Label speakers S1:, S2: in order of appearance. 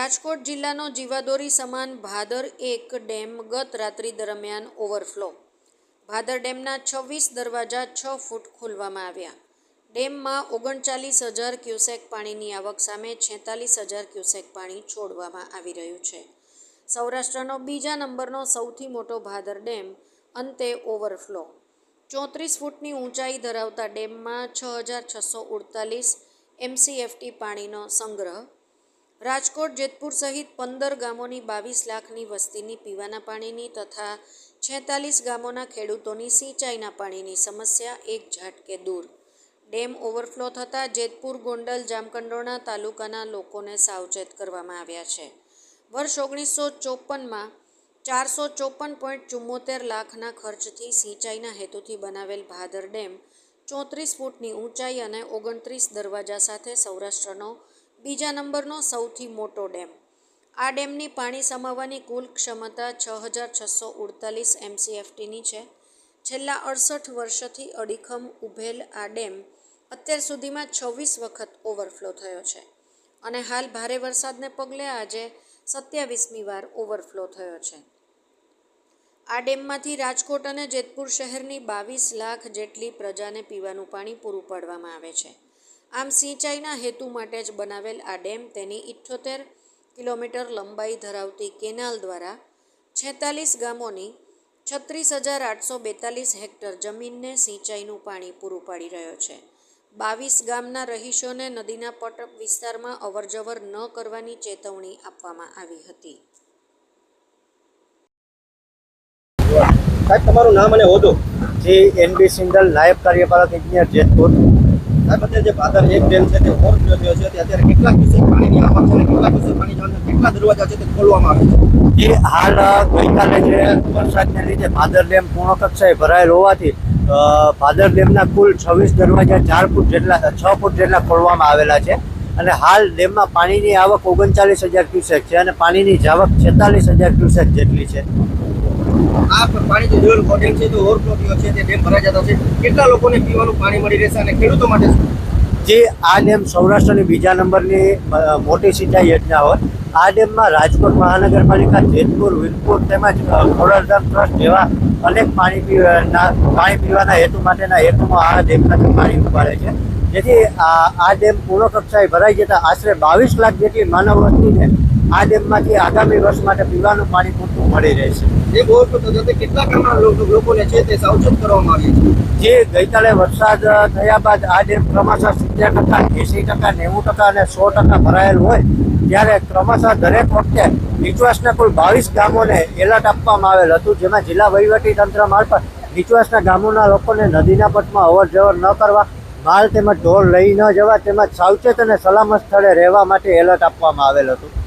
S1: રાજકોટ જિલ્લાનો જીવાદોરી સમાન ભાદર એક ડેમ ગત રાત્રિ દરમિયાન ઓવરફ્લો. ભાદર ડેમના છવ્વીસ દરવાજા છ ફૂટ ખોલવામાં આવ્યા. ડેમમાં ઓગણચાલીસ હજાર ક્યુસેક પાણીની આવક સામે છેતાલીસ હજાર ક્યુસેક પાણી છોડવામાં આવી રહ્યું છે. સૌરાષ્ટ્રનો બીજા નંબરનો સૌથી મોટો ભાદર ડેમ અંતે ઓવરફ્લો. ચોત્રીસ ફૂટની ઊંચાઈ ધરાવતા ડેમમાં છ હજાર છસો ઉડતાલીસ એમસીએફટી પાણીનો સંગ્રહ રાજકોટ, જેતપુર સહિત પંદર ગામોની બાવીસ લાખની વસ્તીની પીવાના પાણીની તથા છેતાલીસ ગામોના ખેડૂતોની સિંચાઈના પાણીની સમસ્યા એક ઝાટકે દૂર. ડેમ ઓવરફ્લો થતાં જેતપુર, ગોંડલ જામકંડોરણા તાલુકાના લોકોને સાવચેત કરવામાં આવ્યા છે. વર્ષ ઓગણીસો ચોપનમાં ચારસો ચોપન પોઈન્ટ ચુમ્મોતેર લાખના ખર્ચથી સિંચાઈના હેતુથી બનાવેલ ભાદર ડેમ ચોત્રીસ ફૂટની ઊંચાઈ અને ઓગણત્રીસ દરવાજા સાથે સૌરાષ્ટ્રનો બીજા નંબરનો સૌથી મોટો ડેમ. આ ડેમની પાણી સમાવવાની કુલ ક્ષમતા છ હજાર છસો ઉડતાલીસ એમસીએફટીની છે. છેલ્લા અડસઠ વર્ષથી અડીખમ ઉભેલ આ ડેમ અત્યાર સુધીમાં છવ્વીસ વખત ઓવરફ્લો થયો છે અને હાલ ભારે વરસાદને પગલે આજે સત્યાવીસમી વાર ઓવરફ્લો થયો છે. આ ડેમમાંથી રાજકોટ અને જેતપુર શહેરની બાવીસ લાખ જેટલી પ્રજાને પીવાનું પાણી પૂરું પાડવામાં આવે છે. આમ સિંચાઈના હેતુ માટે જ બનાવેલ આ ડેમ તેની ઇઠ્ઠોતેર કિલોમીટર લંબાઈ ધરાવતી કેનાલ દ્વારા છેતાલીસ ગામોની છત્રીસ હજાર આઠસો બેતાલીસ હેક્ટર જમીનને સિંચાઈનું પાણી પૂરું પાડી રહ્યો છે. બાવીસ ગામના રહીશોને નદીના પટ વિસ્તારમાં અવરજવર ન કરવાની ચેતવણી આપવામાં આવી હતી.
S2: સાહેબ તમારું નામ અને હોદ્દો?
S3: જી એનબી સિંધલ નાયબ કાર્યપાલક ઇજનેર જેતપુર.
S2: સાહેબ એક ડેમ છે, તે ઓવરફ્લો છે અત્યારે કેટલા કેટલા દરવાજા તે ખોલવામાં આવે છે?
S3: એ હાલ ગઈકાલે જે વરસાદને લીધે ભાદર ડેમ પૂર્ણ ભરાયેલ હોવાથી ભાદર ડેમના કુલ છવ્વીસ દરવાજા ચાર ફૂટ જેટલા છ ફૂટ જેટલા ખોલવામાં આવેલા છે. અને હાલ ડેમમાં પાણીની આવક ઓગણચાલીસ હજાર ક્યુસેક છે અને પાણીની જાવક છેતાલીસ હજાર ક્યુસેક જેટલી છે.
S2: આ પાણી જે બોટિંગ છે તે ઓવરફ્લો છે તે ડેમ છે, કેટલા લોકોને પીવાનું પાણી મળી રહેશે અને ખેડૂતો માટે
S3: જે આ ડેમ સૌરાષ્ટ્રની બીજા નંબરની મોટી સિંચાઈ યોજના હોય, આ ડેમમાં રાજકોટ મહાનગરપાલિકા, જેતપુર, વીરપુર તેમજ ખોડલધામ ટ્રસ્ટ જેવા અનેક પાણી પીવાના પાણી પીવાના હેતુ માટેના હેતુમાં આ ડેમમાંથી પાણી ઉપાડે છે. જેથી આ ડેમ પૂર્ણ કક્ષાએ ભરાઈ જતા આશરે બાવીસ લાખ જેટલી માનવ વસ્તીને આ ડેમમાંથી આગામી વર્ષ માટે પીવાનું પાણી પૂરતું મળી રહેશે
S2: એ ઓવરફ્લો થયો કેટલા ગામના લોકોને છે તે સાવચેત કરવામાં આવી છે?
S3: જે ગઈકાલે વરસાદ થયા બાદ આ ડેમ ક્રમશઃ સિત્તેર ટકા એંસી ટકા નેવું ટકા અને સો ટકા ભરાયેલ હોય ત્યારે ક્રમશઃ દરેક વખતે નીચવાસના કુલ બાવીસ ગામોને એલર્ટ આપવામાં આવેલ હતું જેમાં જિલ્લા વહીવટી તંત્ર મારફત નીચવાસના ગામોના લોકોને નદીના પટમાં અવર જવર ન કરવા માલ તેમજ ઢોર લઈ ન જવા તેમજ સાવચેત અને સલામત સ્થળે રહેવા માટે એલર્ટ આપવામાં આવેલ હતું.